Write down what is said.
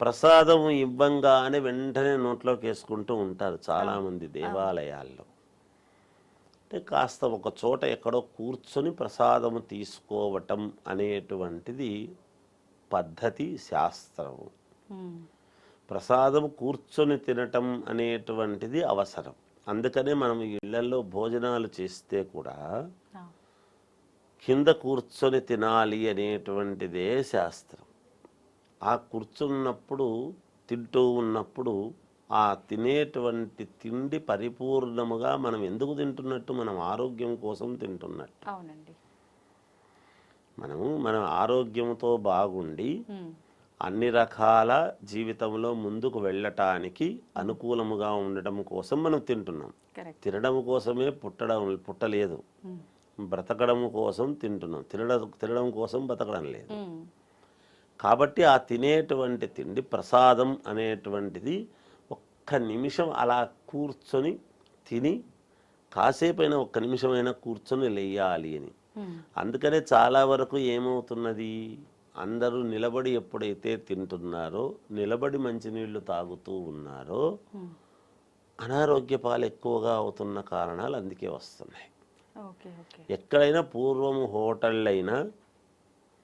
ప్రసాదం ఇవ్వంగానే వెంటనే నోట్లోకి వేసుకుంటూ ఉంటారు చాలామంది దేవాలయాల్లో. అంటే కాస్త ఒక చోట ఎక్కడో కూర్చొని ప్రసాదము తీసుకోవటం అనేటువంటిది పద్ధతి శాస్త్రం ఉమ్. ప్రసాదం కూర్చొని తినటం అనేటువంటిది అవసరం. అందుకనే మనం ఇళ్ళలో భోజనాలు చేస్తే కూడా. కింద కూర్చొని తినాలి అనేటువంటిదే శాస్త్రం. ఆ కూర్చున్నప్పుడు తింటూ ఉన్నప్పుడు ఆ తినేటువంటి తిండి పరిపూర్ణముగా మనం ఎందుకు తింటున్నట్టు? మనం ఆరోగ్యం కోసం తింటున్నట్టు. అవునండి. మనము మన ఆరోగ్యంతో బాగుండి. అన్ని రకాల జీవితంలో ముందుకు వెళ్ళటానికి అనుకూలముగా ఉండటం కోసం మనం తింటున్నాం. తినడం కోసమే పుట్టడం పుట్టలేదు. బ్రతకడం కోసం తింటున్నాం. తినడం తినడం కోసం బతకడం లేదు. కాబట్టి ఆ తినేటువంటి తిండి ప్రసాదం అనేటువంటిది ఒక్క నిమిషం అలా కూర్చొని తిని కాసేపైనా ఒక్క నిమిషమైనా కూర్చొని లేయాలి అని. అందుకనే చాలా వరకు ఏమవుతున్నది అందరూ నిలబడి ఎప్పుడైతే తింటున్నారో నిలబడి మంచినీళ్ళు తాగుతూ ఉన్నారో. అనారోగ్య పాలు ఎక్కువగా అవుతున్న కారణాలు అందుకే వస్తున్నాయి ఎక్కడైనా పూర్వం హోటళ్ళైనా